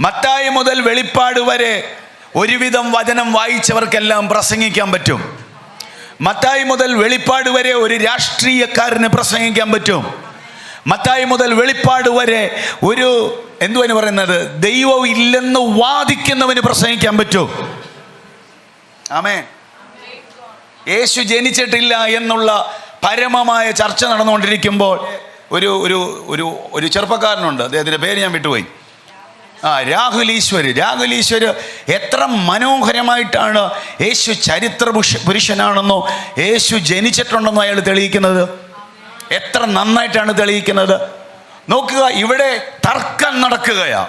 മത്തായി മുതൽ വെളിപ്പാട് വരെ ഒരുവിധം വചനം വായിച്ചവർക്കെല്ലാം പ്രസംഗിക്കാൻ പറ്റും. മത്തായി മുതൽ വെളിപ്പാട് വരെ ഒരു രാഷ്ട്രീയക്കാരന് പ്രസംഗിക്കാൻ പറ്റും. മത്തായി മുതൽ വെളിപ്പാട് വരെ ഒരു എന്തുവാണ് പറയുന്നത്? ദൈവം ഇല്ലെന്ന് വാദിക്കുന്നവന് പ്രസംഗിക്കാൻ പറ്റും. ആമേ യേശു ജനിച്ചിട്ടില്ല എന്നുള്ള പരമമായ ചർച്ച നടന്നുകൊണ്ടിരിക്കുമ്പോൾ ഒരു ഒരു ഒരു ഒരു ചെറുപ്പക്കാരനുണ്ട്. അദ്ദേഹത്തിന്റെ പേര് ഞാൻ വിട്ടുപോയി. ആ രാഹുൽ ഈശ്വര് എത്ര മനോഹരമായിട്ടാണ് യേശു ചരിത്ര പുരുഷ- പുരുഷനാണെന്നോ യേശു ജനിച്ചിട്ടുണ്ടെന്നോ അയാൾ തെളിയിക്കുന്നത്. എത്ര നന്നായിട്ടാണ് തെളിയിക്കുന്നത്. നോക്കുക ഇവിടെ തർക്കം നടക്കുകയാ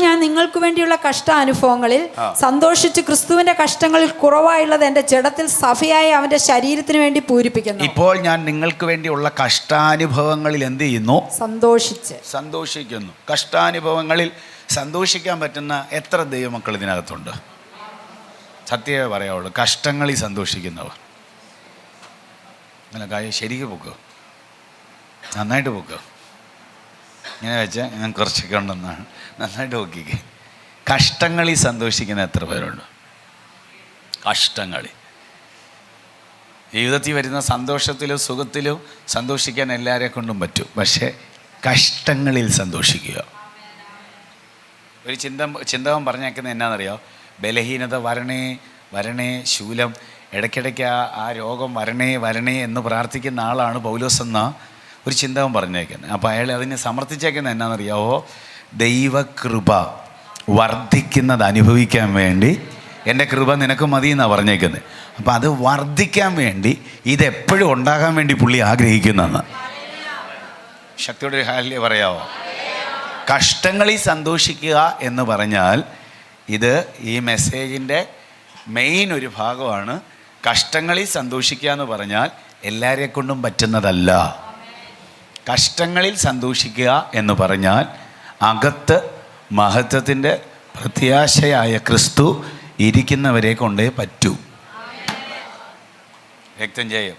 ഞാൻ നിങ്ങൾക്ക് വേണ്ടിയുള്ള കഷ്ടാനുഭവങ്ങളിൽ അനുഭവങ്ങളിൽ സന്തോഷിച്ച് ക്രിസ്തുവിന്റെ കഷ്ടങ്ങളിൽ കുറവായുള്ളത് എന്റെ ജഡത്തിൽ സഭയായി അവന്റെ ശരീരത്തിന് വേണ്ടി പൂരിപ്പിക്കുന്നു. ഇപ്പോൾ ഞാൻ നിങ്ങൾക്ക് വേണ്ടിയുള്ള കഷ്ടാനുഭവങ്ങളിൽ എന്ത് ചെയ്യുന്നു? സന്തോഷിച്ച്. സന്തോഷിക്കുന്നു. കഷ്ടാനുഭവങ്ങളിൽ സന്തോഷിക്കാൻ പറ്റുന്ന എത്ര ദൈവമക്കൾ ഇതിനകത്തുണ്ട്? സത്യമേ പറയാവുള്ളൂ കഷ്ടങ്ങളിൽ സന്തോഷിക്കുന്നവർ. അങ്ങനെ കാര്യം ശരിക്ക് പൊക്കോ. നന്നായിട്ട് പൊക്കോ. ഇങ്ങനെ വെച്ചാൽ ഞാൻ കുറച്ചൊക്കെ ഉണ്ടെന്നാണ്. നന്നായിട്ട് നോക്കിക്കേ. കഷ്ടങ്ങളിൽ സന്തോഷിക്കുന്ന എത്ര പേരുണ്ട്? കഷ്ടങ്ങളിൽ. ജീവിതത്തിൽ വരുന്ന സന്തോഷത്തിലും സുഖത്തിലും സന്തോഷിക്കാൻ എല്ലാവരെ കൊണ്ടും പറ്റും. പക്ഷേ കഷ്ടങ്ങളിൽ സന്തോഷിക്കുക. ഒരു ചിന്ത ചിന്തകം പറഞ്ഞേക്കുന്നത് എന്നാണെന്നറിയോ ബലഹീനത വരണേ വരണേ ശൂലം. ഇടയ്ക്കിടയ്ക്ക് ആ ആ രോഗം വരണേ വരണേ എന്ന് പ്രാർത്ഥിക്കുന്ന ആളാണ് പൗലോസ് എന്ന ഒരു ചിന്തകം പറഞ്ഞേക്കുന്നത്. അപ്പോൾ അയാൾ അതിനെ സമർത്ഥിച്ചേക്കുന്നത് എന്നാണെന്നറിയാവോ ദൈവകൃപ വർദ്ധിക്കുന്നത് അനുഭവിക്കാൻ വേണ്ടി എന്റെ കൃപ നിനക്ക് മതി എന്നാണ് പറഞ്ഞേക്കുന്നത്. അപ്പം അത് വർദ്ധിക്കാൻ വേണ്ടി ഇതെപ്പോഴും ഉണ്ടാകാൻ വേണ്ടി പുള്ളി ആഗ്രഹിക്കുന്നതെന്ന് ശക്തിയുടെ ഒരു ഹാല്യ പറയാവോ കഷ്ടങ്ങളിൽ സന്തോഷിക്കുക എന്ന് പറഞ്ഞാൽ ഇത് ഈ മെസ്സേജിന്റെ മെയിൻ ഒരു ഭാഗമാണ്. കഷ്ടങ്ങളിൽ സന്തോഷിക്കുക എന്ന് പറഞ്ഞാൽ എല്ലാവരെ കൊണ്ടും പറ്റുന്നതല്ല. കഷ്ടങ്ങളിൽ സന്തോഷിക്കുക എന്ന് പറഞ്ഞാൽ അകത്ത് മഹത്വത്തിന്റെ പ്രത്യാശയായ ക്രിസ്തു ഇരിക്കുന്നവരെ കൊണ്ടേ പറ്റൂ. വ്യക്തം ചെയ്യും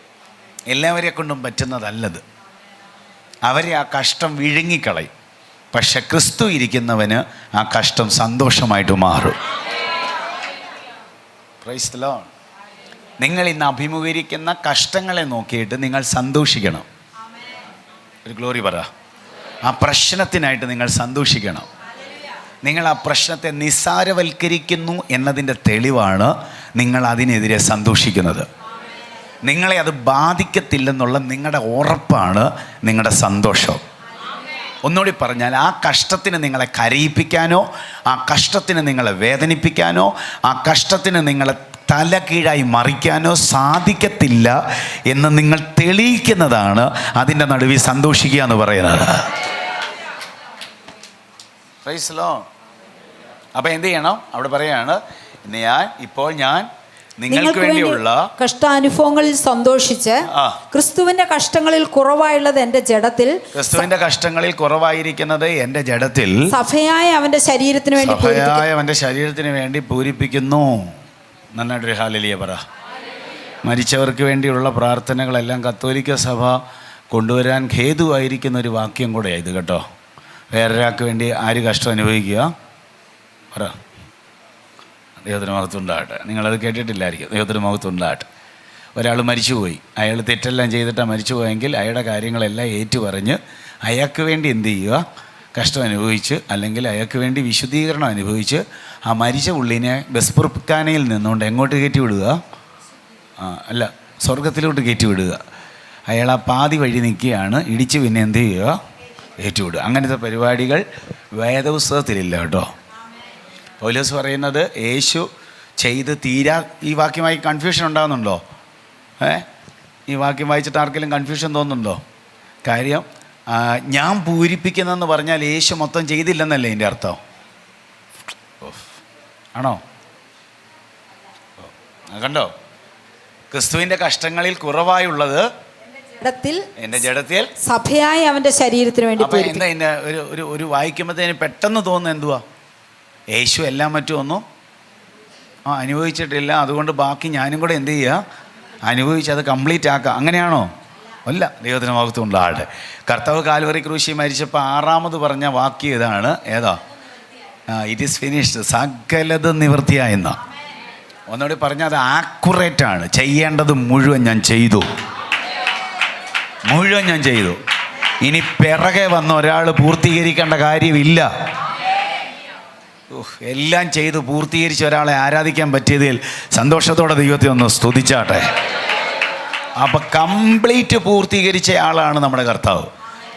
എല്ലാവരെ കൊണ്ടും പറ്റുന്നതല്ലത്. അവരെ ആ കഷ്ടം വിഴുങ്ങിക്കളയും. പക്ഷെ ക്രിസ്തു ഇരിക്കുന്നവന് ആ കഷ്ടം സന്തോഷമായിട്ട് മാറും. പ്രൈസ്. നിങ്ങൾ ഇന്ന് അഭിമുഖീകരിക്കുന്ന കഷ്ടങ്ങളെ നോക്കിയിട്ട് നിങ്ങൾ സന്തോഷിക്കണം. ഒരു ഗ്ലോറി പറ. ആ പ്രശ്നത്തിനായിട്ട് നിങ്ങൾ സന്തോഷിക്കണം. നിങ്ങൾ ആ പ്രശ്നത്തെ നിസ്സാരവൽക്കരിക്കുന്നു എന്നതിന്റെ തെളിവാണ് നിങ്ങൾ അതിനെതിരെ സന്തോഷിക്കുന്നത്. നിങ്ങളെ അത് ബാധിക്കത്തില്ലെന്നുള്ള നിങ്ങളുടെ ഉറപ്പാണ് നിങ്ങളുടെ സന്തോഷം. ഒന്നുകൂടി പറഞ്ഞാൽ ആ കഷ്ടത്തിന് നിങ്ങളെ കരയിപ്പിക്കാനോ ആ കഷ്ടത്തിന് നിങ്ങളെ വേദനിപ്പിക്കാനോ ആ കഷ്ടത്തിന് നിങ്ങളെ തല കീഴായി മറിക്കാനോ സാധിക്കത്തില്ല എന്ന് നിങ്ങൾ തെളിയിക്കുന്നതാണ് അതിന്റെ നടുവിൽ സന്തോഷിക്കുക എന്ന് പറയുന്നത്. റൈസ്ലോ അപ്പോൾ എന്ത് ചെയ്യണം? അവിടെ പറയാണ് ഞാൻ ഇപ്പോൾ ഞാൻ നിങ്ങൾക്ക് വേണ്ടിയുള്ള കഷ്ടാനുഭവങ്ങളിൽ സന്തോഷിച്ച് ക്രിസ്തുവിന്റെ കഷ്ടങ്ങളിൽ കുറവായുള്ളത് എന്റെ ജഡത്തിൽ ക്രിസ്തുവിന്റെ കഷ്ടങ്ങളിൽ കുറവായിരിക്കുന്നത് എന്റെ ജഡത്തിൽ സഭയായ അവന്റെ ശരീരത്തിന് വേണ്ടി അവന്റെ ശരീരത്തിന് വേണ്ടി പൂരിപ്പിക്കുന്നു. നന്നായിട്ടൊരു ഹാലലിയ പറ. മരിച്ചവർക്ക് വേണ്ടിയുള്ള പ്രാർത്ഥനകളെല്ലാം കത്തോലിക്ക സഭ കൊണ്ടുവരാൻ ഖേതുവായിരിക്കുന്ന ഒരു വാക്യം കൂടെയാണ് ഇത് കേട്ടോ. വേറൊരാൾക്ക് വേണ്ടി ആര് കഷ്ടം അനുഭവിക്കുക? പറ. ദൈവത്തിന് മഹത്വമുണ്ടാകട്ടെ നിങ്ങളത് കേട്ടിട്ടില്ലായിരിക്കും. ദൈവത്തിന് മഹത്വമുണ്ടാകട്ടെ ഒരാൾ മരിച്ചുപോയി. അയാൾ തെറ്റെല്ലാം ചെയ്തിട്ടാണ് മരിച്ചു പോയെങ്കിൽ അയാളുടെ കാര്യങ്ങളെല്ലാം ഏറ്റു പറഞ്ഞ് അയാൾക്ക് വേണ്ടി എന്ത് ചെയ്യുക? കഷ്ടം അനുഭവിച്ച് അല്ലെങ്കിൽ അയാൾക്ക് വേണ്ടി വിശുദ്ധീകരണം അനുഭവിച്ച് ആ മരിച്ച പുള്ളിനെ ബസ്പുർക്കാനയിൽ നിന്നുകൊണ്ട് എങ്ങോട്ട് കയറ്റി വിടുക? അല്ല സ്വർഗത്തിലോട്ട് കയറ്റി വിടുക. അയാൾ ആ പാതി വഴി നിൽക്കുകയാണ്. ഇടിച്ച് പിന്നെ എന്ത് ചെയ്യുക? ഏറ്റുവിടുക അങ്ങനത്തെ പരിപാടികൾ വേദപുസ്തകത്തിലില്ല കേട്ടോ. പൗലോസ് പറയുന്നത് യേശു ചെയ്ത് തീരാ ഈ വാക്യമായി കൺഫ്യൂഷൻ ഉണ്ടാകുന്നുണ്ടോ ഏ? ഈ വാക്യം വായിച്ചിട്ട് ആർക്കെങ്കിലും കൺഫ്യൂഷൻ തോന്നുന്നുണ്ടോ? കാര്യം ഞാൻ പൂരിപ്പിക്കുന്നതെന്ന് പറഞ്ഞാൽ യേശു മൊത്തം ചെയ്തില്ലെന്നല്ലേ എന്റെ അർത്ഥം. ആണോ. കണ്ടോ? ക്രിസ്തുവിന്റെ കഷ്ടങ്ങളിൽ കുറവായുള്ളത് എന്റെ എന്റെ ജഡത്തിൽ സഭയായി അവന്റെ ശരീരത്തിന് വേണ്ടി എന്താ എന്നെ ഒരു ഒരു ഒരു വായിക്കുമ്പോഴത്തേന് പെട്ടെന്ന് തോന്നുന്നത് എന്തുവാ? യേശു എല്ലാം മറ്റും ഒന്നും ആ അനുഭവിച്ചിട്ടില്ല. അതുകൊണ്ട് ബാക്കി ഞാനും കൂടെ എന്ത് ചെയ്യുക? അനുഭവിച്ച് അത് കംപ്ലീറ്റ് ആക്കുക. അങ്ങനെയാണോ? അല്ല ദൈവത്തിന് മഹത്വം ഉണ്ടാകട്ടെ കർത്താവ് കാൽവറി ക്രൂശി മരിച്ചപ്പോൾ ആറാമത് പറഞ്ഞ വാക്യം ഇതാണ്. ഏതാ? ഇറ്റ് ഈസ് ഫിനിഷ്ഡ് സകലത് നിവൃത്തിയായെന്ന. ഒന്നുകൂടി പറഞ്ഞാൽ അത് ആക്കുറേറ്റ് ആണ്. ചെയ്യേണ്ടത് മുഴുവൻ ഞാൻ ചെയ്തു. മുഴുവൻ ഞാൻ ചെയ്തു. ഇനി പിറകെ വന്ന ഒരാൾ പൂർത്തീകരിക്കേണ്ട കാര്യമില്ല. എല്ലാം ചെയ്ത് പൂർത്തീകരിച്ച് ഒരാളെ ആരാധിക്കാൻ പറ്റിയതിൽ സന്തോഷത്തോടെ ദൈവത്തെ ഒന്ന് സ്തുതിച്ചാട്ടെ. അപ്പം കംപ്ലീറ്റ് പൂർത്തീകരിച്ച ആളാണ് നമ്മുടെ കർത്താവ്.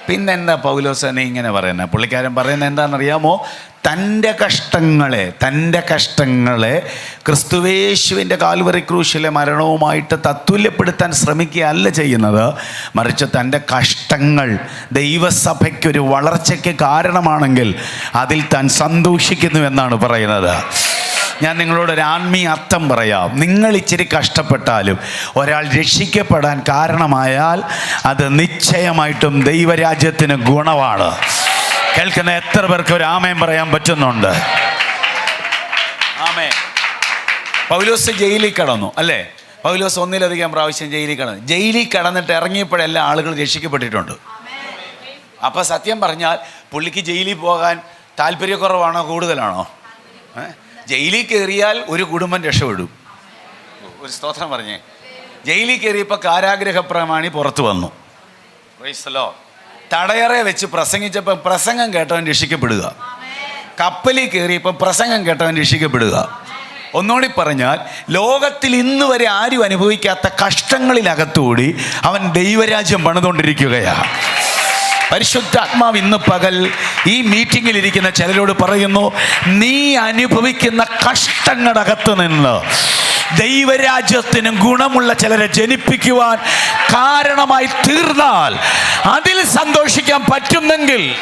പിന്നെ എന്താ പൗലോസനെ ഇങ്ങനെ പറയുന്നത് പുള്ളിക്കാരൻ പറയുന്നത് എന്താണെന്നറിയാമോ? തന്റെ കഷ്ടങ്ങളെ തന്റെ കഷ്ടങ്ങളെ ക്രിസ്തുവേശുവിന്റെ കാൽവറി ക്രൂശിലെ മരണവുമായിട്ട് തത്തുല്യപ്പെടുത്താൻ ശ്രമിക്കുകയല്ല ചെയ്യുന്നത്. മറിച്ച് തന്റെ കഷ്ടങ്ങൾ ദൈവസഭയ്ക്കൊരു വളർച്ചയ്ക്ക് കാരണമാണെങ്കിൽ അതിൽ താൻ സന്തോഷിക്കുന്നു എന്നാണ് പറയുന്നത്. ഞാൻ നിങ്ങളോട് ഒരു ആത്മീയ അർത്ഥം പറയാം. നിങ്ങൾ ഇച്ചിരി കഷ്ടപ്പെട്ടാലും ഒരാൾ രക്ഷിക്കപ്പെടാൻ കാരണമായാൽ അത് നിശ്ചയമായിട്ടും ദൈവരാജ്യത്തിന് ഗുണമാണ്. കേൾക്കുന്ന എത്ര പേർക്ക് ഒരു ആമയം പറയാൻ പറ്റുന്നുണ്ട്? ആമേ പൗലോസ് ജയിലിൽ കടന്നു അല്ലേ? പൗലോസ് ഒന്നിലധികം പ്രാവശ്യം ജയിലിൽ കടന്നു. ജയിലിൽ കടന്നിട്ട് ഇറങ്ങിയപ്പോഴെല്ലാം ആളുകൾ രക്ഷിക്കപ്പെട്ടിട്ടുണ്ട്. അപ്പോൾ സത്യം പറഞ്ഞാൽ പുള്ളിക്ക് ജയിലിൽ പോകാൻ താല്പര്യക്കുറവാണോ കൂടുതലാണോ? ഏ? ജയിലിൽ കയറിയാൽ ഒരു കുടുംബം രക്ഷപ്പെടും. ഒരു സ്തോത്രം പറഞ്ഞേ. ജയിലിൽ കയറിയപ്പോൾ കാരാഗ്രഹ പ്രമാണി പുറത്തു വന്നു. വയസ്സലോ തടയറെ വെച്ച് പ്രസംഗിച്ചപ്പോൾ പ്രസംഗം കേട്ടവൻ രക്ഷിക്കപ്പെടുക. കപ്പലിൽ കയറിയപ്പോൾ പ്രസംഗം കേട്ടവൻ രക്ഷിക്കപ്പെടുക. ഒന്നുകൂടി പറഞ്ഞാൽ ലോകത്തിൽ ഇന്ന് വരെ ആരും അനുഭവിക്കാത്ത കഷ്ടങ്ങളിലകത്തുകൂടി അവൻ ദൈവരാജ്യം പണിതുകൊണ്ടിരിക്കുകയാണ്. പരിശുദ്ധാത്മാവ് ഇന്ന് പകൽ ഈ മീറ്റിങ്ങിൽ ഇരിക്കുന്ന ചിലരോട് പറയുന്നു നീ അനുഭവിക്കുന്ന കഷ്ടങ്ങളുടെ അകത്ത് നിന്ന് ദൈവരാജ്യത്തിന് ഗുണമുള്ള ചിലരെ ജനിപ്പിക്കുവാൻ കാരണമായി തീർന്നാൽ അതിൽ സന്തോഷിക്കാൻ പറ്റുന്നെങ്കിൽ.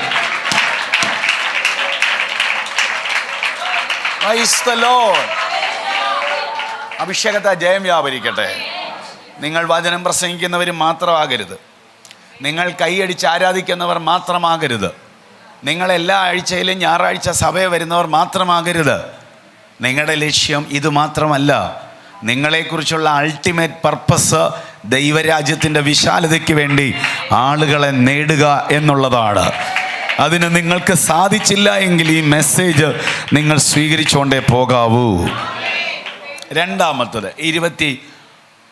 അഭിഷേകത്തെ ജയം വ്യാപരിക്കട്ടെ. നിങ്ങൾ വചനം പ്രസംഗിക്കുന്നവർ മാത്രമാകരുത്. നിങ്ങൾ കൈയടിച്ച് ആരാധിക്കുന്നവർ മാത്രമാകരുത്. നിങ്ങൾ എല്ലാ ആഴ്ചയിലും ഞായറാഴ്ച സഭയെ വരുന്നവർ മാത്രമാകരുത്. നിങ്ങളുടെ ലക്ഷ്യം ഇത് മാത്രമല്ല. നിങ്ങളെക്കുറിച്ചുള്ള അൾട്ടിമേറ്റ് പർപ്പസ് ദൈവരാജ്യത്തിന്റെ വിശാലതയ്ക്ക് വേണ്ടി ആളുകളെ നേടുക എന്നുള്ളതാണ്. അതിന് നിങ്ങൾക്ക് സാധിച്ചില്ല എങ്കിൽ ഈ മെസ്സേജ് നിങ്ങൾ സ്വീകരിച്ചുകൊണ്ടേ പോകാവൂ. രണ്ടാമത്തത് ഇരുപത്തി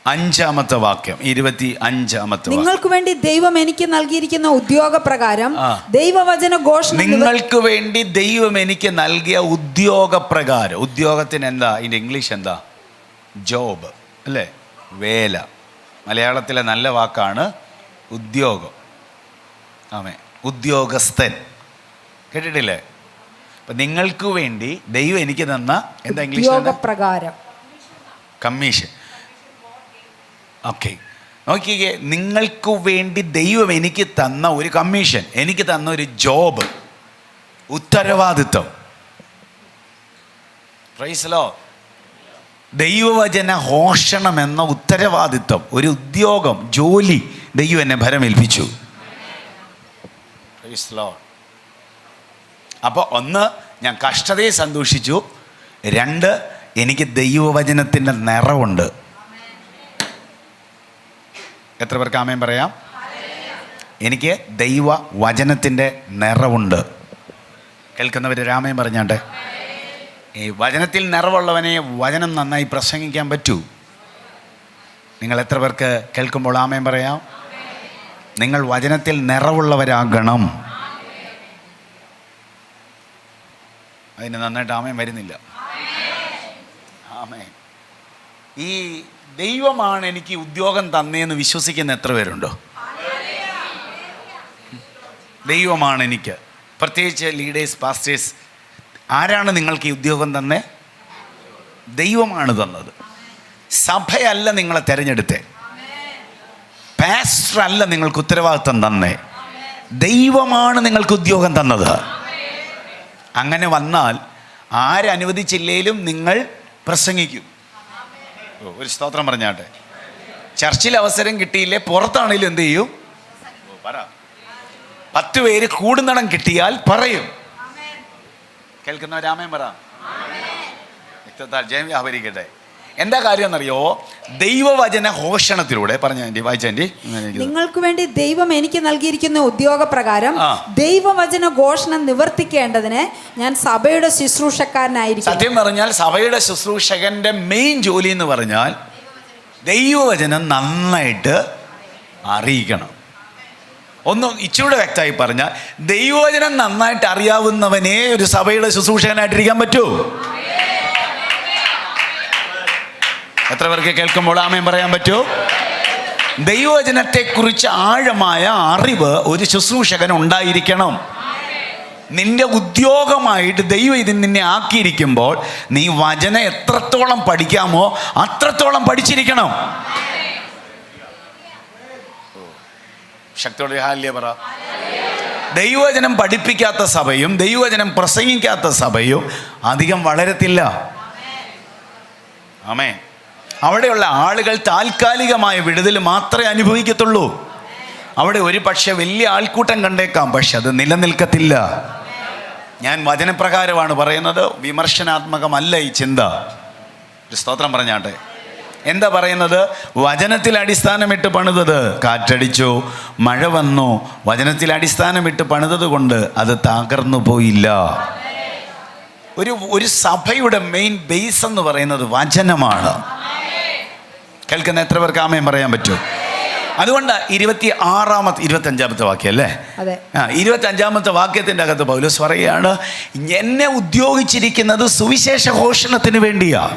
അഞ്ചാമത്തെ വാക്യം ഇരുപത്തി അഞ്ചാമത്തെ നിങ്ങൾക്ക് വേണ്ടി ദൈവം എനിക്ക് നൽകിയിരിക്കുന്ന ഉദ്യോഗപ്രകാരം പ്രകാരം ദൈവവചന ഘോഷണം നിങ്ങൾക്ക് വേണ്ടി ദൈവം എനിക്ക് നൽകിയ ഉദ്യോഗപ്രകാരം ഉദ്യോഗത്തിന് എന്താ? ഇതിന്റെ ഇംഗ്ലീഷ് എന്താ? ജോബ് അല്ലേ? വേല. മലയാളത്തിലെ നല്ല വാക്കാണ് ഉദ്യോഗം. ആമേ. ഉദ്യോഗസ്ഥൻ. കേട്ടിട്ടില്ലേ? അപ്പം നിങ്ങൾക്ക് വേണ്ടി ദൈവം എനിക്ക് തന്ന എന്താ ഇംഗ്ലീഷ് പ്രകാരം കമ്മീഷൻ. ഓക്കെ നോക്കിക്കേ നിങ്ങൾക്ക് വേണ്ടി ദൈവം എനിക്ക് തന്ന ഒരു കമ്മീഷൻ എനിക്ക് തന്ന ഒരു ജോബ് ഉത്തരവാദിത്വം. പ്രൈസലോ ദൈവവചന ഹോഷണം എന്ന ഉത്തരവാദിത്വം. ഒരു ഉദ്യോഗം ജോലി ദൈവം എന്നെ ഭരമേൽപ്പിച്ചു. അപ്പോൾ ഒന്ന് ഞാൻ കഷ്ടതയെ സന്തോഷിച്ചു. രണ്ട് എനിക്ക് ദൈവവചനത്തിന്റെ നിറവുണ്ട്. എത്ര പേർക്ക് ആമയം പറയാം? എനിക്ക് ദൈവ വചനത്തിന്റെ നിറവുണ്ട്. കേൾക്കുന്നവർ രാമയം പറഞ്ഞാട്ടെ? ഈ വചനത്തിൽ നിറവുള്ളവനെ വചനം നന്നായി പ്രസംഗിക്കാൻ പറ്റൂ. നിങ്ങൾ എത്ര പേർക്ക് കേൾക്കുമ്പോൾ ആമയം പറയാം? നിങ്ങൾ വചനത്തിൽ നിറവുള്ളവരാകണം. അതിന് നന്നായിട്ട് ആമയം വരുന്നില്ല. ആമേ ഈ ദൈവമാണ് എനിക്ക് ഉദ്യോഗം തന്നേന്ന് വിശ്വസിക്കുന്ന എത്ര പേരുണ്ടോ? ദൈവമാണ് എനിക്ക്. പ്രത്യേകിച്ച് ലീഡേഴ്സ് പാസ്റ്റേഴ്സ് ആരാണ് നിങ്ങൾക്ക് ഈ ഉദ്യോഗം തന്നെ? ദൈവമാണ് തന്നത്. സഭയല്ല നിങ്ങളെ തിരഞ്ഞെടുത്തേ. പാസ്റ്റർ അല്ല നിങ്ങൾക്ക് ഉത്തരവാദിത്തം തന്നേ. ദൈവമാണ് നിങ്ങൾക്ക് ഉദ്യോഗം തന്നത്. അങ്ങനെ വന്നാൽ ആരനുവദിച്ചില്ലേലും നിങ്ങൾ പ്രസംഗിക്കും. ഒരു സ്തോത്രം പറഞ്ഞാട്ടെ. ചർച്ചിൽ അവസരം കിട്ടിയില്ലേ പുറത്താണെങ്കിലും എന്ത് ചെയ്യും? പറ. പത്ത് പേര് കൂടുന്നണം കിട്ടിയാൽ പറയും. കേൾക്കുന്ന രാമൻ പറ. ജയം വ്യാപരിക്കട്ടെ. എന്താ കാര്യം എന്നറിയോ? ദൈവവചന ഘോഷണത്തിലൂടെ പറഞ്ഞു ആന്റി വായിച്ച നിങ്ങൾക്ക് വേണ്ടി ദൈവം എനിക്ക് നൽകിയിരിക്കുന്ന ഉദ്യോഗപ്രകാരം പ്രകാരം ദൈവവചന ഘോഷണം നിവർത്തിക്കേണ്ടതിന് ഞാൻ സഭയുടെ ശുശ്രൂഷക്കാരനായിരിക്കും സത്യം പറഞ്ഞാൽ സഭയുടെ ശുശ്രൂഷകന്റെ മെയിൻ ജോലി എന്ന് പറഞ്ഞാൽ ദൈവവചനം നന്നായിട്ട് അറിയിക്കണം. ഒന്ന് ഇച്ചിരൂടെ വ്യക്തമായി പറഞ്ഞാൽ ദൈവവചനം നന്നായിട്ട് അറിയാവുന്നവനെ ഒരു സഭയുടെ ശുശ്രൂഷകനായിട്ടിരിക്കാൻ പറ്റൂ. എത്ര പേർക്ക് കേൾക്കുമ്പോൾ ആമയും പറയാൻ പറ്റൂ? ദൈവവചനത്തെക്കുറിച്ച് ആഴമായ അറിവ് ഒരു ശുശ്രൂഷകൻ ഉണ്ടായിരിക്കണം. നിന്റെ ഉദ്യോഗമായിട്ട് ദൈവം ഇതിന് നിന്നെ ആക്കിയിരിക്കുമ്പോൾ നീ വചന എത്രത്തോളം പഠിക്കാമോ അത്രത്തോളം പഠിച്ചിരിക്കണം. ശക്തിയോടെ ഹാല്യ പറ. ദൈവവചനം പഠിപ്പിക്കാത്ത സഭയും ദൈവവചനം പ്രസംഗിക്കാത്ത സഭയും അധികം വളരത്തില്ല. ആമേ അവിടെയുള്ള ആളുകൾ താൽക്കാലികമായ വിടുതൽ മാത്രമേ അനുഭവിക്കത്തുള്ളൂ. അവിടെ ഒരു പക്ഷെ വലിയ ആൾക്കൂട്ടം കണ്ടേക്കാം പക്ഷെ അത് നിലനിൽക്കത്തില്ല. ഞാൻ വചനപ്രകാരമാണ് പറയുന്നത് വിമർശനാത്മകമല്ല ഈ ചിന്ത. ഒരു സ്തോത്രം പറഞ്ഞാട്ടെ. എന്താ പറയുന്നത്? വചനത്തിൽ അടിസ്ഥാനമിട്ട് പണിതത് കാറ്റടിച്ചു മഴ വന്നു. വചനത്തിൽ അടിസ്ഥാനമിട്ട് പണിതത് കൊണ്ട് അത് തകർന്നു പോയില്ല. ഒരു ഒരു സഭയുടെ മെയിൻ ബേസ് എന്ന് പറയുന്നത് വചനമാണ്. കേൾക്കുന്ന എത്ര പേർക്ക് ആമയം പറയാൻ പറ്റും? അതുകൊണ്ട് ഇരുപത്തി ആറാമത്തെ ഇരുപത്തി അഞ്ചാമത്തെ വാക്യം അല്ലേ? ആ ഇരുപത്തി അഞ്ചാമത്തെ വാക്യത്തിന്റെ അകത്ത് പൗലോസ് പറയുകയാണ് എന്നെ ഉദ്യോഗിച്ചിരിക്കുന്നത് സുവിശേഷ ഘോഷണത്തിന് വേണ്ടിയാ.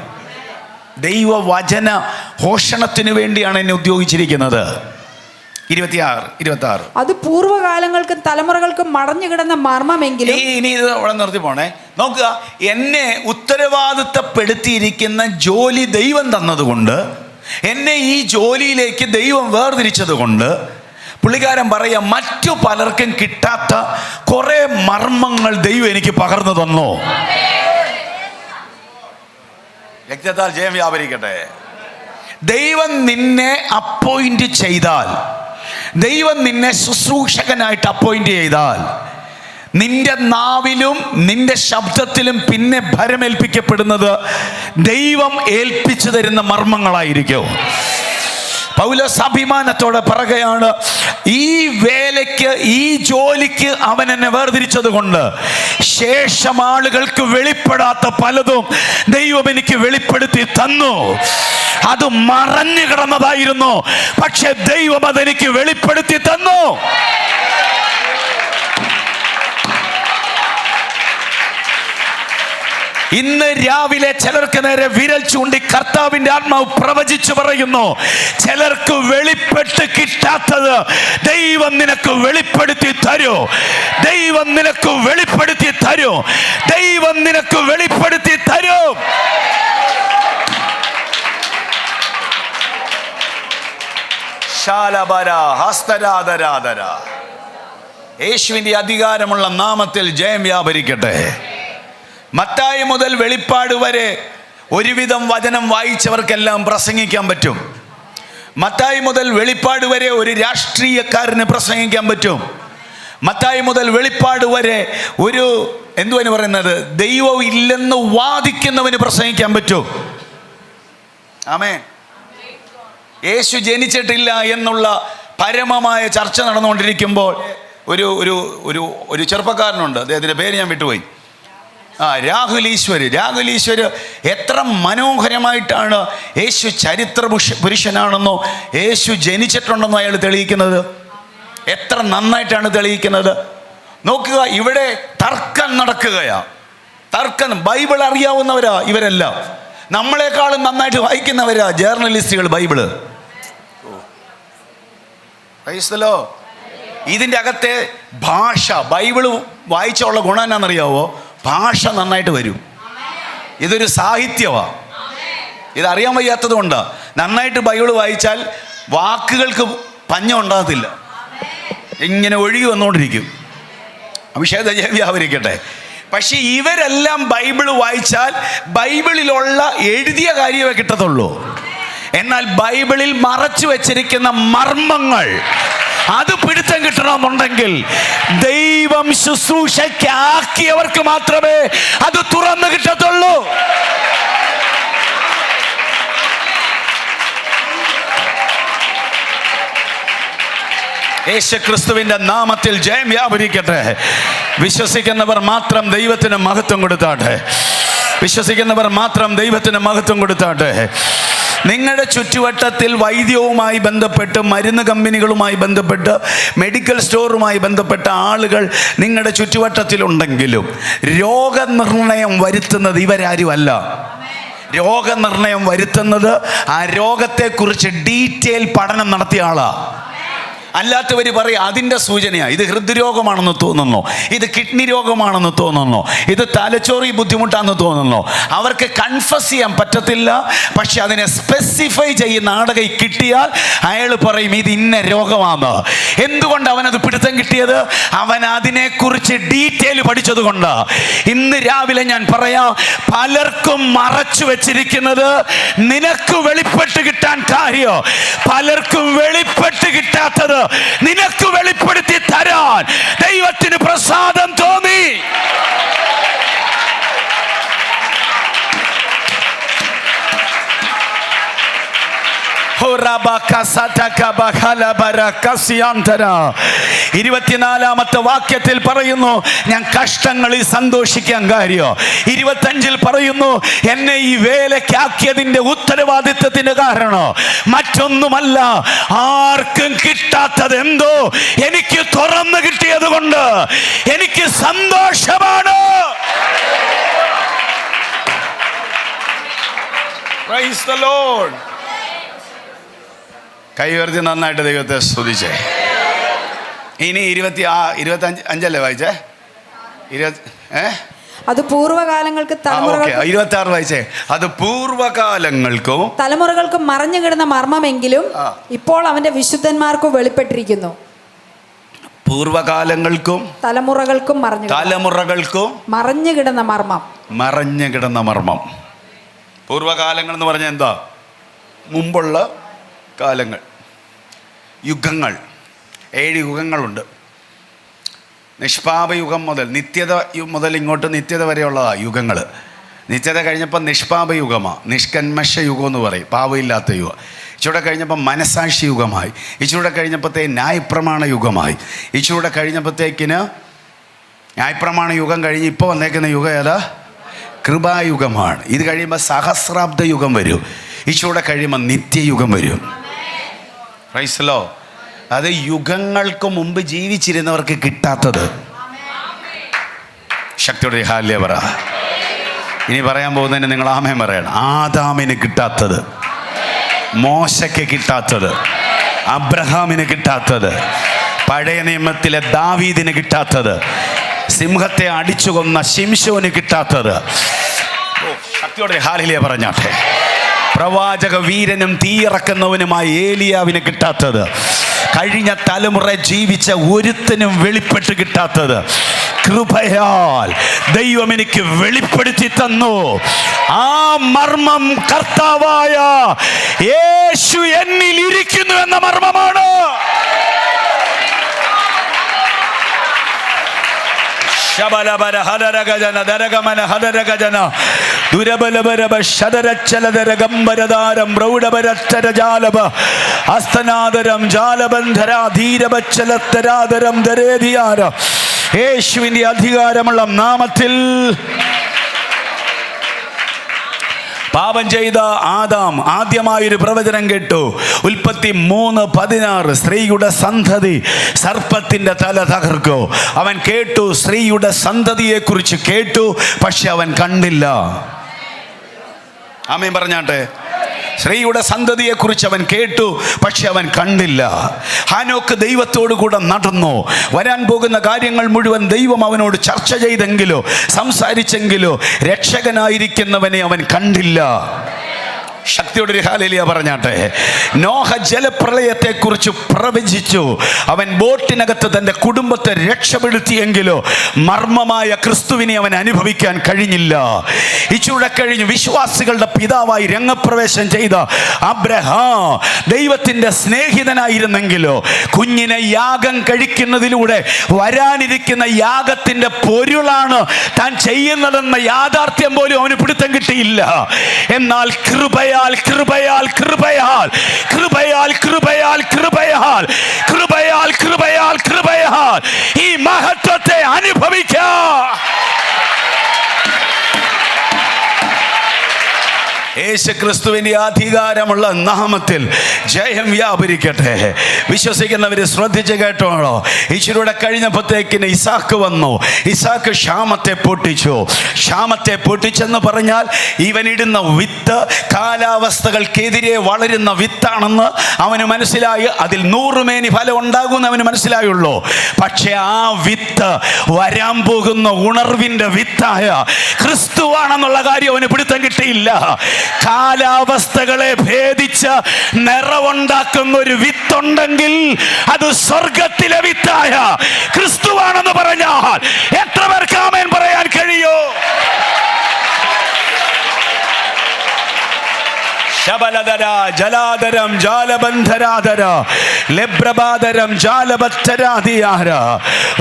ദൈവവചന ഘോഷണത്തിന് വേണ്ടിയാണ് എന്നെ ഉദ്യോഗിച്ചിരിക്കുന്നത്. അത് പൂർവകാലങ്ങൾക്കും തലമുറകൾക്കും മടഞ്ഞു കിടന്ന മർമ്മമെങ്കിലും ഇനി ഇത് അവിടെ നിർത്തി പോണേ. നോക്കുക എന്നെ ഉത്തരവാദിത്തപ്പെടുത്തിയിരിക്കുന്ന ജോലി ദൈവം തന്നതുകൊണ്ട് എന്നെ ഈ ജോലിയിലേക്ക് ദൈവം വേർതിരിച്ചത് കൊണ്ട് പുള്ളിക്കാരൻ പറയുക മറ്റു പലർക്കും കിട്ടാത്ത കുറെ മർമ്മങ്ങൾ ദൈവം എനിക്ക് പകർന്നു തന്നു. രക്തത്താൽ ജയം വ്യാപരിക്കട്ടെ. ദൈവം നിന്നെ അപ്പോയിന്റ് ചെയ്താൽ ദൈവം നിന്നെ ശുശ്രൂഷകനായിട്ട് അപ്പോയിന്റ് ചെയ്താൽ നിന്റെ നാവിലും നിന്റെ ശബ്ദത്തിലും പിന്നെ ഭരമേൽപ്പിക്കപ്പെടുന്നത് ദൈവം ഏൽപ്പിച്ചു തരുന്ന മർമ്മങ്ങളായിരിക്കും. പൗലോസ് അഭിമാനത്തോടെ പറയുകയാണ് ഈ വേലയ്ക്ക് ഈ ജോലിക്ക് അവൻ എന്നെ വേർതിരിച്ചത് കൊണ്ട് ശേഷം ആളുകൾക്ക് വെളിപ്പെടാത്ത പലതും ദൈവം എനിക്ക് വെളിപ്പെടുത്തി തന്നു. അത് മറഞ്ഞു കിടന്നതായിരുന്നു പക്ഷെ ദൈവം അതെനിക്ക് വെളിപ്പെടുത്തി തന്നു. ഇന്ന് രാവിലെ ചിലർക്ക് നേരെ വിരൽ ചൂണ്ടി കർത്താവിന്റെ ആത്മാവ് പ്രവചിച്ചു പറയുന്നു. ചിലർക്ക് വെളിപ്പെട്ട് കിട്ടാത്തത് ദൈവം നിനക്ക് വെളിപ്പെടുത്തി തരൂ. ദൈവം നിനക്ക് വെളിപ്പെടുത്തി തരൂ. ദൈവം നിനക്ക് വെളിപ്പെടുത്തി തരൂ. യേശുവിന്റെ അധികാരമുള്ള നാമത്തിൽ ജയം വ്യാപരിക്കട്ടെ. മത്തായി മുതൽ വെളിപ്പാട് വരെ ഒരുവിധം വചനം വായിച്ചവർക്കെല്ലാം പ്രസംഗിക്കാൻ പറ്റും. മത്തായി മുതൽ വെളിപ്പാട് വരെ ഒരു രാഷ്ട്രീയക്കാരന് പ്രസംഗിക്കാൻ പറ്റും. മത്തായി മുതൽ വെളിപ്പാട് വരെ ഒരു എന്തുവന് പറയുന്നത്? ദൈവം ഇല്ലെന്ന് വാദിക്കുന്നവന് പ്രസംഗിക്കാൻ പറ്റും. ആമേ യേശു ജനിച്ചിട്ടില്ല എന്നുള്ള പരമമായ ചർച്ച നടന്നുകൊണ്ടിരിക്കുമ്പോൾ ഒരു ഒരു ഒരു ഒരു ചെറുപ്പക്കാരനുണ്ട്. അദ്ദേഹത്തിന്റെ പേര് ഞാൻ വിട്ടുപോയി. ആ രാഹുൽ ഈശ്വര് എത്ര മനോഹരമായിട്ടാണ് യേശു ചരിത്ര പുരുഷ- പുരുഷനാണെന്നോ യേശു ജനിച്ചിട്ടുണ്ടെന്നോ അയാൾ തെളിയിക്കുന്നത്. എത്ര നന്നായിട്ടാണ് തെളിയിക്കുന്നത്. നോക്കുക ഇവിടെ തർക്കം നടക്കുകയാ. തർക്കം ബൈബിൾ അറിയാവുന്നവരാ ഇവരെല്ലാം. നമ്മളെക്കാളും നന്നായിട്ട് വായിക്കുന്നവരാ ജേർണലിസ്റ്റുകൾ ബൈബിൾ. വയസ്സലോ ഇതിന്റെ അകത്തെ ഭാഷ ബൈബിൾ വായിച്ചുള്ള ഗുണം എന്നാണെന്നറിയാവോ? ഭാഷ നന്നായിട്ട് വരും. ഇതൊരു സാഹിത്യമാണ് ഇതറിയാൻ വയ്യാത്തത് കൊണ്ട്. നന്നായിട്ട് ബൈബിൾ വായിച്ചാൽ വാക്കുകൾക്ക് പഞ്ഞം ഉണ്ടാകത്തില്ല. ഇങ്ങനെ ഒഴുകി വന്നുകൊണ്ടിരിക്കും അഭിഷേക വ്യാപരിക്കട്ടെ. പക്ഷേ ഇവരെല്ലാം ബൈബിൾ വായിച്ചാൽ ബൈബിളിലുള്ള എഴുതിയ കാര്യമേ കിട്ടത്തുള്ളൂ. എന്നാൽ ബൈബിളിൽ മറച്ചു വെച്ചിരിക്കുന്ന മർമ്മങ്ങൾ അത് പിടുത്തം കിട്ടണമെന്നുണ്ടെങ്കിൽ ദൈവം ശുശ്രൂഷയ്ക്കാക്കിയവർക്ക് മാത്രമേ അത് തുറന്നു കിട്ടത്തുള്ളൂ. യേശുക്രിസ്തുവിന്റെ നാമത്തിൽ ജയം വ്യാപരിക്കട്ടെ. വിശ്വസിക്കുന്നവർ മാത്രം ദൈവത്തിന് മഹത്വം കൊടുത്താട്ടെ. വിശ്വസിക്കുന്നവർ മാത്രം ദൈവത്തിന് മഹത്വം കൊടുത്താട്ടെ. നിങ്ങളുടെ ചുറ്റുവട്ടത്തിൽ വൈദ്യവുമായി ബന്ധപ്പെട്ട് മരുന്ന് കമ്പനികളുമായി ബന്ധപ്പെട്ട് മെഡിക്കൽ സ്റ്റോറുമായി ബന്ധപ്പെട്ട ആളുകൾ നിങ്ങളുടെ ചുറ്റുവട്ടത്തിലുണ്ടെങ്കിലും രോഗനിർണയം വരുത്തുന്നത് ഇവരാരുമല്ല. രോഗനിർണയം വരുത്തുന്നത് ആ രോഗത്തെക്കുറിച്ച് ഡീറ്റെയിൽ പഠനം നടത്തിയ ആളാണ് അല്ലാത്തവർ പറയും അതിന്റെ സൂചനയാണ് ഇത് ഹൃദ്രോഗമാണെന്ന് തോന്നുന്നു. ഇത് കിഡ്നി രോഗമാണെന്ന് തോന്നുന്നു. ഇത് തലച്ചോറി ബുദ്ധിമുട്ടാണെന്ന് തോന്നുന്നു. അവർക്ക് കൺഫസ് ചെയ്യാൻ പറ്റത്തില്ല. പക്ഷെ അതിനെ സ്പെസിഫൈ ചെയ്യുന്ന ആടകை കിട്ടിയാൽ അയാൾ പറയും ഇത് ഇന്ന രോഗമാണ് എന്തുകൊണ്ട് അവനത് പിടുത്തം കിട്ടിയത്? അവൻ അതിനെക്കുറിച്ച് ഡീറ്റെയിൽ പഠിച്ചത് കൊണ്ട്. ഇന്ന് രാവിലെ ഞാൻ പറയാം പലർക്കും മറച്ചു വെച്ചിരിക്കുന്നത് നിനക്ക് വെളിപ്പെട്ട് കിട്ടാൻ കാര്യോ. പലർക്കും വെളിപ്പെട്ട് കിട്ടാത്തത് നിനക്ക് വെളിപ്പെടുത്തി തരാൻ ദൈവത്തിന് പ്രസാദം തോന്നി. ഇരുപത്തിനാലാമത്തെ വാക്യത്തിൽ പറയുന്നു ഞാൻ കഷ്ടങ്ങളിൽ സന്തോഷിക്കാൻ കാര്യോ. ഇരുപത്തഞ്ചിൽ പറയുന്നു എന്നെ ഈ വേലക്കാക്കിയതിന്റെ ഉത്തരവാദിത്വത്തിന് കാരണം മറ്റൊന്നുമല്ല ആർക്കും കിട്ടാത്തത് എന്തോ എനിക്ക് തുറന്നു കിട്ടിയത് കൊണ്ട് എനിക്ക് സന്തോഷമാണ്. Praise the Lord. കൈ ഉയർത്തി നന്നായിട്ട് ദൈവത്തെ സ്തുതിച്ചേ. ഇനി ഇരുപത്തി ആ ഇരുപത്തി അഞ്ച് അഞ്ചല്ലേ വായിച്ചേ? ഇരുപത്തി ഏ? അത് പൂർവകാലങ്ങൾക്ക് തലമുറകൾ ഇരുപത്തി ആറ് വായിച്ചേ. അത് പൂർവകാലങ്ങൾക്കും തലമുറകൾക്കും മറഞ്ഞു കിടന്ന മർമ്മമെങ്കിലും ഇപ്പോൾ അവന്റെ വിശുദ്ധന്മാർക്ക് വെളിപ്പെട്ടിരിക്കുന്നു. പൂർവകാലങ്ങൾക്കും തലമുറകൾക്കും മറഞ്ഞു തലമുറകൾക്കും മറഞ്ഞു കിടന്ന മർമ്മം. മറഞ്ഞു കിടന്ന മർമ്മം. പൂർവകാലങ്ങൾ എന്ന് പറഞ്ഞാൽ എന്താ? മുമ്പുള്ള കാലങ്ങൾ. യുഗങ്ങൾ ഏഴ് യുഗങ്ങളുണ്ട്. നിഷ്പാപ യുഗം മുതൽ നിത്യത മുതൽ ഇങ്ങോട്ട് നിത്യത വരെയുള്ളതാണ് യുഗങ്ങൾ നിത്യത കഴിഞ്ഞപ്പോൾ നിഷ്പാപ യുഗമാണ് നിഷ്കന്മഷ യുഗം എന്ന് പറയും പാപമില്ലാത്ത യുഗം. ഇച്ചിരൂടെ കഴിഞ്ഞപ്പോൾ മനസാക്ഷി യുഗമായി ഇച്ചിരൂടെ കഴിഞ്ഞപ്പോഴത്തേ ന്യായപ്രമാണ യുഗമായി ഇച്ചിരൂടെ കഴിഞ്ഞപ്പോഴത്തേക്കിന് ന്യായപ്രമാണ യുഗം കഴിഞ്ഞ് ഇപ്പോൾ വന്നേക്കുന്ന യുഗം ഏതാ? കൃപായുഗമാണ്. ഇത് കഴിയുമ്പോൾ സഹസ്രാബ്ദ യുഗം വരും. ഇച്ചിരൂടെ കഴിയുമ്പോൾ നിത്യയുഗം വരും. റൈസലോ അത് യുഗങ്ങൾക്ക് മുമ്പ് ജീവിച്ചിരുന്നവർക്ക് കിട്ടാത്തത്. ശക്തിയുടെ ഹാല്യ പറ. ഇനി പറയാൻ പോകുന്നതിന് നിങ്ങൾ ആമയം പറയണം. ആദാമിന് കിട്ടാത്തത്. മോശയ്ക്ക് കിട്ടാത്തത്. അബ്രഹാമിന് കിട്ടാത്തത്. പഴയ നിയമത്തിലെ ദാവീദിന് കിട്ടാത്തത്. സിംഹത്തെ അടിച്ചു കൊന്ന ശിംശോന് കിട്ടാത്തത്. ശക്തിയോടെ ഹാലിലിയ പറഞ്ഞാട്ടെ. പ്രവാചക വീരനും തീയിറക്കുന്നവനുമായ ഏലിയാവിന് കിട്ടാത്തത്. കഴിഞ്ഞ തലമുറ ജീവിച്ച ഒരുത്തനും വെളിപ്പെട്ട് കിട്ടാത്തത്. കൃപയാൽ ദൈവം എനിക്ക് വെളിപ്പെടുത്തി തന്നു. ആ മർമ്മം കർത്താവായ യേശു എന്നിൽ ഇരിക്കുന്നു എന്ന മർമ്മമാണ്. ശബലബര ഹരരഗജന ദരഗമന ഹസ്തനാദരം ദരേധിയാര. യേശുവിന്റെ അധികാരമുള്ള നാമത്തിൽ പാപം ചെയ്ത ആദാം ആദ്യമായൊരു പ്രവചനം കേട്ടു. ഉൽപ്പത്തി മൂന്ന് പതിനാറ് സ്ത്രീയുടെ സന്തതി സർപ്പത്തിന്റെ തല തകർക്കോ. അവൻ കേട്ടു സ്ത്രീയുടെ സന്തതിയെക്കുറിച്ച് കേട്ടു പക്ഷെ അവൻ കണ്ടില്ല. ആമേൻ പറഞ്ഞാട്ടെ. സ്ത്രീയുടെ സന്തതിയെക്കുറിച്ച് അവൻ കേട്ടു പക്ഷെ അവൻ കണ്ടില്ല. ഹാനോക്ക് ദൈവത്തോടു കൂടെ നടന്നു. വരാൻ പോകുന്ന കാര്യങ്ങൾ മുഴുവൻ ദൈവം അവനോട് ചർച്ച ചെയ്തെങ്കിലോ സംസാരിച്ചെങ്കിലോ രക്ഷകനായിരിക്കുന്നവനെ അവൻ കണ്ടില്ല. ശക്തിയോടെ ഒരു ഹാലേലിയ പറഞ്ഞാട്ടെ. നോഹ ജലപ്രളയത്തെക്കുറിച്ച് പ്രവചിച്ചു. അവൻ ബോട്ടിനകത്ത് തന്റെ കുടുംബത്തെ രക്ഷപ്പെടുത്തിയെങ്കിലോ മർമ്മമായ ക്രിസ്തുവിനെ അവൻ അനുഭവിക്കാൻ കഴിഞ്ഞില്ല. ഇച്ചൂടെ കഴിഞ്ഞ് വിശ്വാസികളുടെ പിതാവായി രംഗപ്രവേശം ചെയ്ത അബ്രഹാം ദൈവത്തിന്റെ സ്നേഹിതനായിരുന്നെങ്കിലോ കുഞ്ഞിനെ യാഗം കഴിക്കുന്നതിലൂടെ വരാനിരിക്കുന്ന യാഗത്തിന്റെ പൊരുളാണ് താൻ ചെയ്യുന്നതെന്ന യാഥാർത്ഥ്യം പോലും അവന് പിടുത്തം കിട്ടിയില്ല. എന്നാൽ കൃപയാൽ കൃപയാൽ കൃപയാൽ കൃപയാൽ കൃപയാൽ കൃപയാൽ കൃപയാൽ കൃപയാൽ കൃപയാൽ ഈ മഹത്വത്തെ അനുഭവിക്കാം. യേശുക്രിസ്തുവിന്റെ അധികാരമുള്ള നാമത്തിൽ ജയം വ്യാപരിക്കട്ടെ. വിശ്വസിക്കുന്നവർ ശ്രദ്ധിച്ച് കേട്ടോളോ. ഈശ്വരയുടെ കഴിഞ്ഞപ്പോഴത്തേക്കിന് ഇസാക്ക് വന്നു. ഇസാക്ക് ക്ഷാമത്തെ പൊട്ടിച്ചു. ക്ഷാമത്തെ പൊട്ടിച്ചെന്ന് പറഞ്ഞാൽ ഇവനിടുന്ന വിത്ത് കാലാവസ്ഥകൾക്കെതിരെ വളരുന്ന വിത്താണെന്ന് അവന് മനസ്സിലായി. അതിൽ നൂറുമേനി ഫലം ഉണ്ടാകുമെന്ന് അവന് മനസ്സിലായുള്ളൂ. പക്ഷേ ആ വിത്ത് വരാൻ പോകുന്ന ഉണർവിന്റെ വിത്തായ ക്രിസ്തുവാണെന്നുള്ള കാര്യം അവന് പിടുത്തം കിട്ടിയില്ല. കാലാവസ്ഥകളെ ഭേദിച്ച് നിറവുണ്ടാക്കുന്ന ഒരു വിത്തുണ്ടെങ്കിൽ അത് സ്വർഗത്തിലെ വിത്തായ ക്രിസ്തുവാണെന്ന് പറഞ്ഞാൽ എത്ര പേർക്ക് ആമേൻ പറയാൻ കഴിയോ? ശബലധര ജലാധരം ജാലബന്ധരാധര ലബ്രബാധരം ജാലബദ്ധരാധിയാര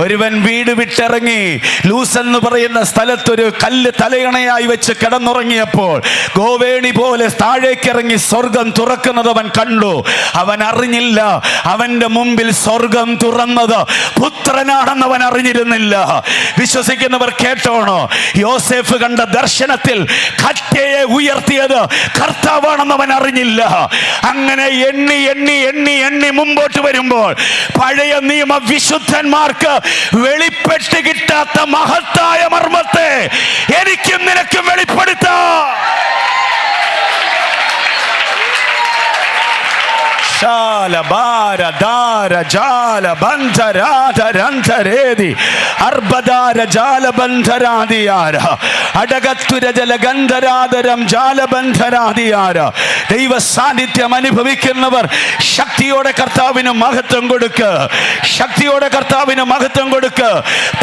ഒരുവൻ വീട് വിട്ടിറങ്ങി ലൂസ് എന്ന് പറയുന്ന സ്ഥലത്തൊരു കല്ല് തലയണയായി വെച്ച് കിടന്നുറങ്ങിയപ്പോൾ ഗോവേണി പോലെ താഴേക്കിറങ്ങി സ്വർഗം തുറക്കുന്നത് അവൻ കണ്ടു. അവൻ അറിഞ്ഞില്ല. അവന്റെ മുമ്പിൽ സ്വർഗം തുറന്നത് പുത്രനാണെന്ന് അവൻ അറിഞ്ഞിരുന്നില്ല. വിശ്വസിക്കുന്നവർ കേട്ടോണോ? യോസെഫ് കണ്ട ദർശനത്തിൽ കറ്റയെ ഉയർത്തിയത് കർത്താവാണെന്ന് അവൻ അറിഞ്ഞില്ല. അങ്ങനെ എണ്ണി എണ്ണി എണ്ണി എണ്ണി മുമ്പോട്ട് വരുമ്പോൾ പഴയ നിയമ വിശുദ്ധന്മാർക്ക് വെളിപ്പെട്ട് കിട്ടാത്ത മഹത്തായ മർമ്മത്തെ എനിക്കും നിനക്കും വെളിപ്പെടുത്താം. ശാല ബാര ദാര ജാല ബന്ധരാധരന്ധരേതി അർബദാര ജാല ബന്ധരാധിയാര അടകത്തുര ജല ഗന്ധരാധരം ജാലബന്ധരാദിയാര ദൈവ സാന്നിധ്യം അനുഭവിക്കുന്നവർ ശക്തിയോടെ കർത്താവിന് മഹത്വം കൊടുക്ക്. ശക്തിയോടെ കർത്താവിന് മഹത്വം കൊടുക്ക്.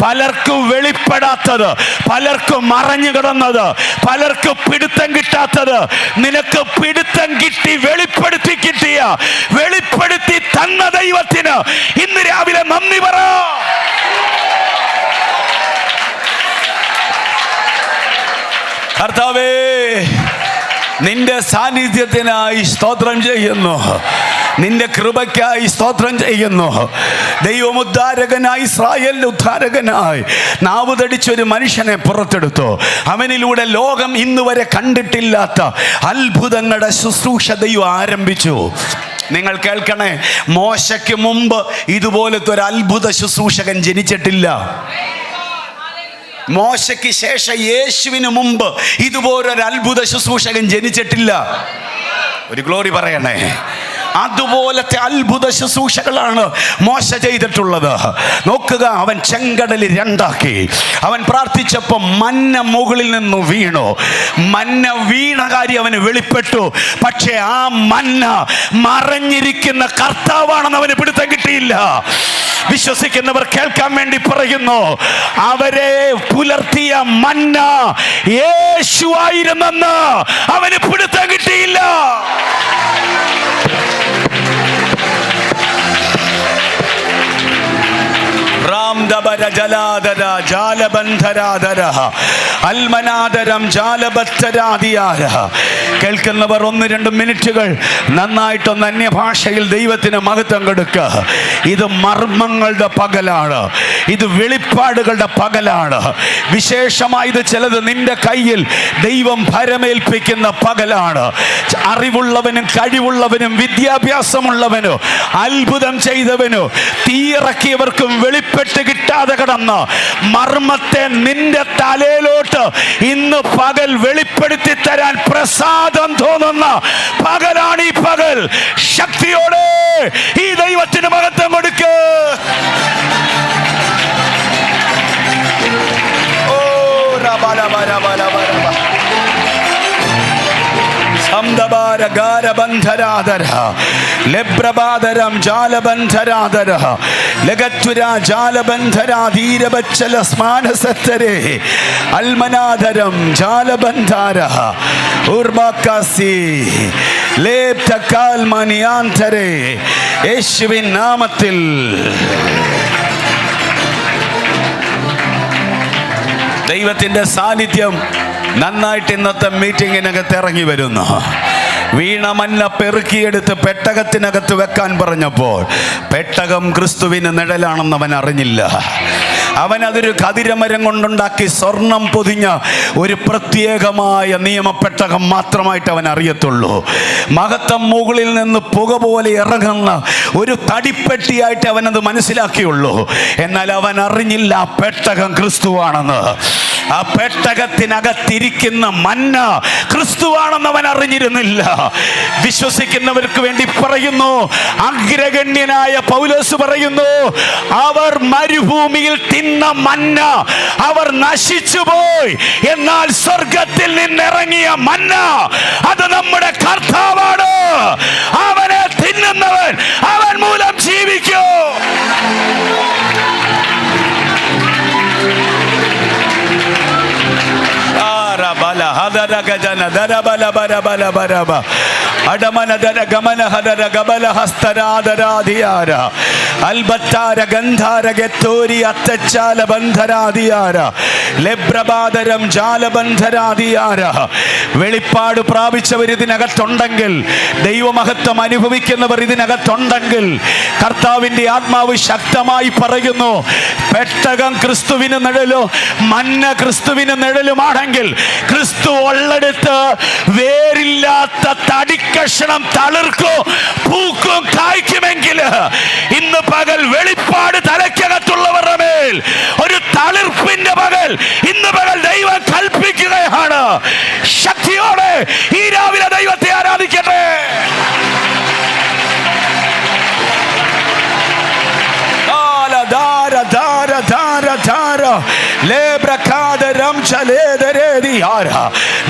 പലർക്കും വെളിപ്പെടാത്തത് പലർക്കും മറഞ്ഞു കിടന്നത് പലർക്കും പിടുത്തം കിട്ടാത്തത് നിനക്ക് പിടുത്തം കിട്ടി വെളിപ്പെടുത്തി കിട്ടിയ വെളിപ്പെടുത്തി തന്ന ദൈവത്തിന് ഇന്ന് രാവിലെ നന്ദി പറ. കർത്താവേ നിന്റെ സാന്നിധ്യത്തിനായി സ്തോത്രം ചെയ്യുന്നു. നിന്റെ കൃപയ്ക്കായി സ്തോത്രം ചെയ്യുന്നു. ദൈവമുദ്ധാരകനായി ഇസ്രായേലിന്റെ ഉദ്ധാരകനായി നാവ് തടിച്ചൊരു മനുഷ്യനെ പുറത്തെടുത്തു. അവനിലൂടെ ലോകം ഇന്നുവരെ കണ്ടിട്ടില്ലാത്ത അത്ഭുതങ്ങളുടെ ശുശ്രൂഷ ദൈവം ആരംഭിച്ചു. നിങ്ങൾ കേൾക്കണേ മോശയ്ക്ക് മുമ്പ് ഇതുപോലത്തെ ഒരു അത്ഭുത ശുശ്രൂഷകൻ ജനിച്ചിട്ടില്ല. മോശയ്ക്ക് ശേഷം യേശുവിന് മുമ്പ് ഇതുപോലൊരു അത്ഭുത ശുശ്രൂഷകൻ ജനിച്ചിട്ടില്ല. ഒരു ഗ്ലോറി പറയണേ അതുപോലത്തെ അത്ഭുത ശുശ്രൂഷകളാണ് മോശ ചെയ്തിട്ടുള്ളത്. നോക്കുക അവൻ ചെങ്കടൽ രണ്ടാക്കി. അവൻ പ്രാർത്ഥിച്ചപ്പോൾ മന്ന മുകളിൽ നിന്ന് വീണു. മന്ന വീണ കാര്യം അവന് വെളിപ്പെട്ടു. പക്ഷേ ആ മന്ന മറഞ്ഞിരിക്കുന്ന കർത്താവാണെന്ന് അവന് പിടുത്തം കിട്ടിയില്ല. വിശ്വസിക്കുന്നവർ കേൾക്കാൻ വേണ്ടി പറയുന്നു അവരെ പുലർത്തിയ മന്ന യേശുവായിരുന്നെന്ന് അവന് പിടുത്തം കിട്ടിയില്ല. അൽമനാദരം കേൾക്കുന്നവർ ഒന്ന് രണ്ട് മിനിറ്റുകൾ നന്നായിട്ടൊന്ന് അന്യഭാഷയിൽ ദൈവത്തിന് മഹത്വം കൊടുക്കുക ഇത് മർമ്മങ്ങളുടെ പകലാണ്. ഇത് വെളിപ്പാടുകളുടെ പകലാണ്. ഇത് ചിലത് നിന്റെ കയ്യിൽ ദൈവം ഭരമേൽപ്പിക്കുന്ന പകലാണ്. അറിവുള്ളവനും കഴിവുള്ളവനും വിദ്യാഭ്യാസമുള്ളവനും അത്ഭുതം ചെയ്തവനോ തീയിറക്കിയവർക്കും വെളിപ്പെട്ട് കിട്ടാതെ കിടന്ന് മർമ്മത്തെ നിന്റെ തലയിലോട്ട് ഇന്ന് പകൽ വെളിപ്പെടുത്തി തരാൻ പ്രസാദം തോന്നുന്ന പകലാണ് ഈ പകൽ. ശക്തിയോടെ ഈ ദൈവത്തിന് മഹത്വം കൊടുക്ക്. ജാലബന്ധരാധര അൽമനാധരം യേശുവിൻ നാമത്തിൽ. ദൈവത്തിന്റെ സാന്നിധ്യം നന്നായിട്ട് ഇന്നത്തെ മീറ്റിങ്ങിനകത്ത് ഇറങ്ങി വരുന്നു. വീണ മന്ന പെറുക്കിയെടുത്ത് പെട്ടകത്തിനകത്ത് വെക്കാൻ പറഞ്ഞപ്പോൾ പെട്ടകം ക്രിസ്തുവിന് നിഴലാണെന്ന് അവൻ അറിഞ്ഞില്ല. അവൻ അതൊരു കതിരമരം കൊണ്ടുണ്ടാക്കി സ്വർണം പൊതിഞ്ഞ ഒരു പ്രത്യേകമായ നിയമപ്പെട്ടകം മാത്രമായിട്ട് അവൻ അറിയത്തുള്ളൂ. മഹത്തം മുകളിൽ നിന്ന് പുക പോലെ ഇറങ്ങുന്ന ഒരു തടിപ്പെട്ടിയായിട്ട് അവനത് മനസ്സിലാക്കിയുള്ളൂ. എന്നാൽ അവൻ അറിഞ്ഞില്ല പെട്ടകം ക്രിസ്തുവാണെന്ന്. ആ പെട്ടകത്തിനകത്തിരിക്കുന്ന മന്ന അവൻ അറിഞ്ഞിരുന്നില്ല. വിശ്വസിക്കുന്നവർക്ക് വേണ്ടി പറയുന്നു അഗ്രഗണ്യനായ പൗലോസ് പറയുന്നു അവർ മരുഭൂമിയിൽ തിന്ന മന്ന അവർ നശിച്ചുപോയി. എന്നാൽ സ്വർഗത്തിൽ നിന്നിറങ്ങിയ മന്ന അത് നമ്മുടെ കർത്താവാണ്. അവനെ തിന്നുന്നവൻ അവൻ മൂലം ജീവിക്കൂ. Adada gajana, dada bala bala bala bala bala. ദര ഗമന ഹദര ഗബല ഹസ്തരാദരാധിയാര അൽബത്താര ഗന്ധാര ഗത്തോരി അത്തച്ചാല ബന്ധരാധിയാര ലബ്രബാദരം ജാലബന്ധരാധിയാര. വെളിപ്പാട് പ്രാപിച്ചവർ ഇതിനകത്തുണ്ടെങ്കിൽ ദൈവമഹത്വം അനുഭവിക്കുന്നവർ ഇതിനകത്തുണ്ടെങ്കിൽ കർത്താവിന്റെ ആത്മാവ് ശക്തമായി പറയുന്നു പെട്ടകം ക്രിസ്തുവിന് നിഴലോ മന്ന ക്രിസ്തുവിന് നിഴലുമാണെങ്കിൽ ക്രിസ്തു ഉള്ളെടുത്ത് വേരില്ലാത്ത തടിക്കഷണം തളിർക്കും പൂക്കും കായ്ക്കുമെങ്കിൽ ഇന്ന് പകൽ വെളിപ്പാട് തലയ്ക്കകത്തുള്ളവരുടെ മേൽ. ഒരു തളിർപ്പിന്റെ പകൽ ഇന്ന് പകൽ ദൈവം കൽപ്പിക്കുകയാണ്. ശക്തിയോടെ ഈ രാവിലെ ദൈവത്തെ ആരാധിക്കട്ടെ?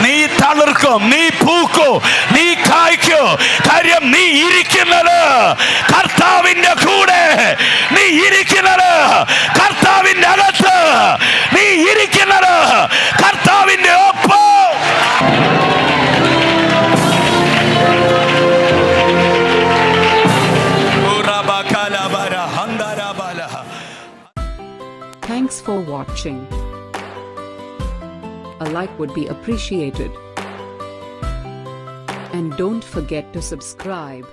നീ തളിർക്കും നീ പൂക്കും നീ കായ്ക്കും കാര്യം നീ ഇരിക്കുന്നത് കർത്താവിന്റെ കൂടെ നീ ഇരിക്കുന്നത് കർത്താവിന്റെ അകത്ത് നീ ഇരിക്കുന്നത് കർത്താവിന്റെ ഒപ്പം ഉറബകലബര ഹന്തരബലഹ Thanks for watching. A like would be appreciated. And don't forget to subscribe.